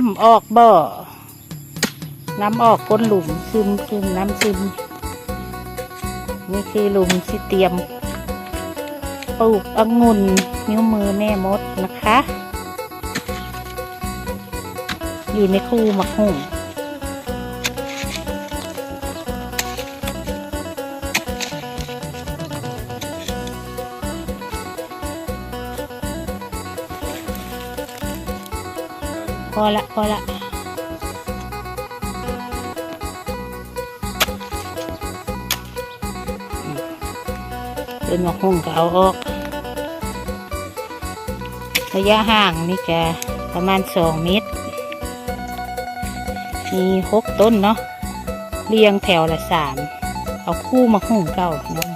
น้ำออกบ่อน้ำออกก้นหลุมซึมซึมน้ำซึม นี่คือหลุมที่เตรียมปลูกองุ่นนิ้วมือแม่มดนะคะ อยู่ในคูมะฮุ่ง อละพอละเป็นมะหุ่งก็เอาออก ระยะห่างนี่จะประมาณสองเมตร มีหกต้นเนาะเรียงแถวละสามเอาคู่มาหุ่งเก่าเนาะ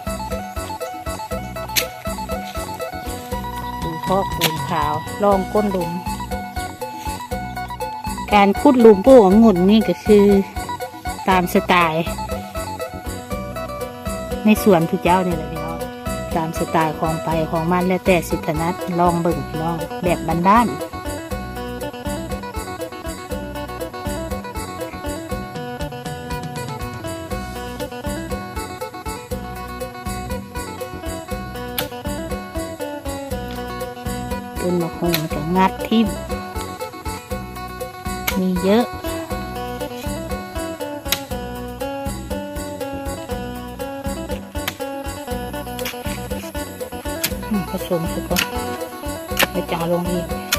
ดูพอกปูนขาวลองก้นหลุม การขุดหลุมปลูกองุ่นนี่ก็คือตามสไตล์ ในสวนทุกเจ้านี่แหละพี่น้องตามสไตล์ของไปของมันแล้วแต่สิทธนัดลองเบิ่งพี่น้องแบบบ้านๆต้นมะฮงกับงัดทิ่ม มีเยอะ ผสมสุกก่อนไปจ่าลงอีก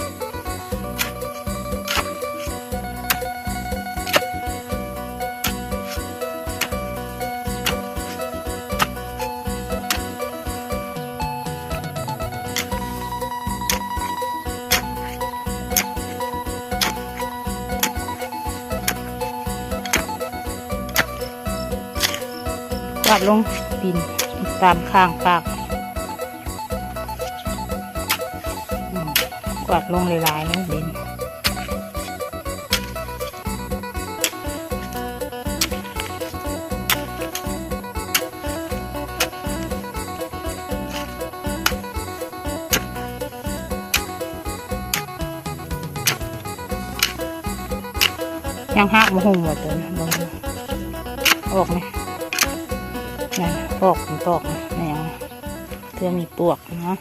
าดลงดินตามข้างปากกวาดลงหลายๆนะดินยังหักมาหุ่มหมดเลยออกไหม นั่นน่ะปอกมันปอกนะนี่ยเพื่อมีปวกเนาะ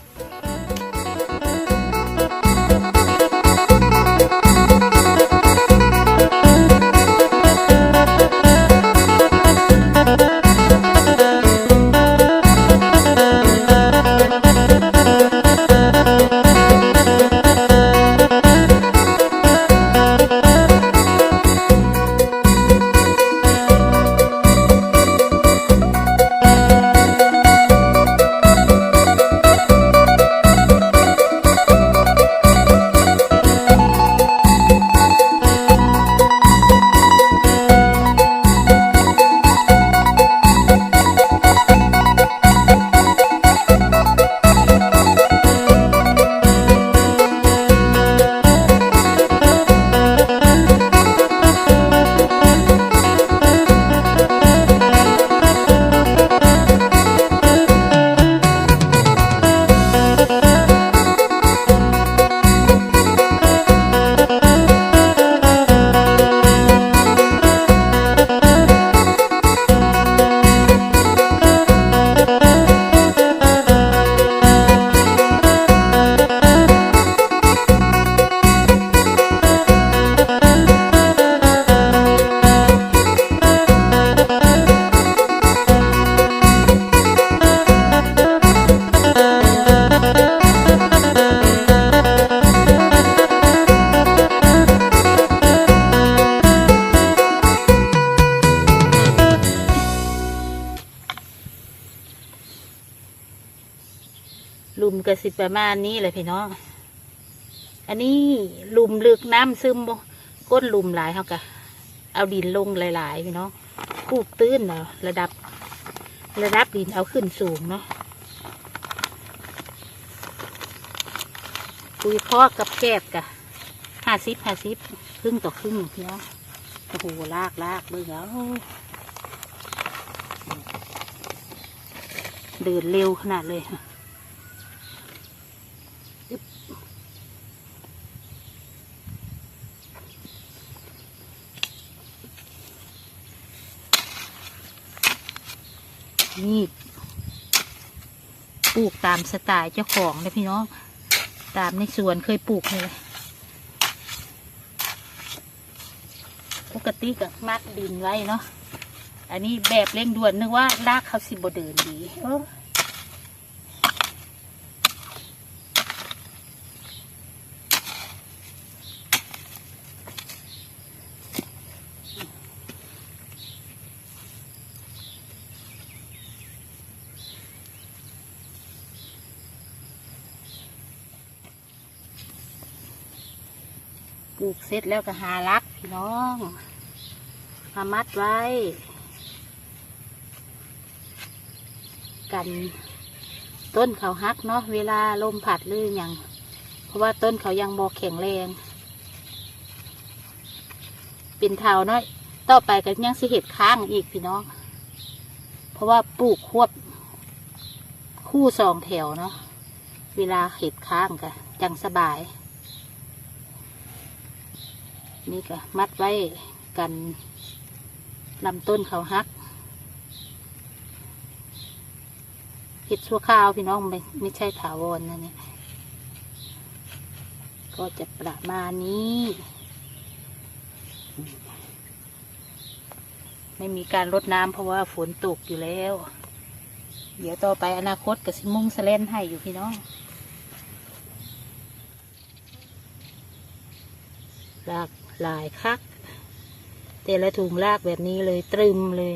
ลุมกระสิประมาณนี้เลยพี่น้อง อันนี้ลุมลึกน้ำซึมก้นลุมหลายเขากะเอาดินลงหลายๆพี่น้องคูกตื้นเนาะระดับ ระดับดินเอาขึ้นสูงเนาะปุยพอกับแกบกะห้าสิบห้าสิบครึ่งต่อครึ่งพี่น้องโอ้โหลากลากเบิ่อเดินเร็วขนาดเลย อึ๊บนี่ปลูกตามสไตล์เจ้าของเลยพี่น้อง ตามในสวนเคยปลูกเลยปกติกับมัดดินไว้เนาะ อันนี้แบบเร่งด่วนนึกว่ารากเขาสิบเดินดีเออ ลูกเสร็จแล้วก็หารักพี่น้องมามัดไว้ กันต้นเขาฮักเนาะเวลาลมผัดหรืออย่างเพราะว่าต้นเขายังบอแข็งแรง เป็นเทาเนาะต่อไปก็ยังสิเห็ดค้างอีกพี่น้อง เพราะว่าปลูกควบ คู่สองแถวเนาะเวลาเห็ดค้างก็จังสบาย นี่ก็มัดไว้กันลำต้นเขาฮักเห็ดชั่วข้าวพี่น้องไม่ไม่ใช่ถาวรนะเนี่ยก็จะประมาณนี้ ไม่มีการรดน้ำเพราะว่าฝนตกอยู่แล้ว เดี๋ยวต่อไปอนาคตกับสิมุ่งสเลนให้อยู่พี่น้องลาก หลายคัก แต่ละถุงลากแบบนี้เลยตรึมเลย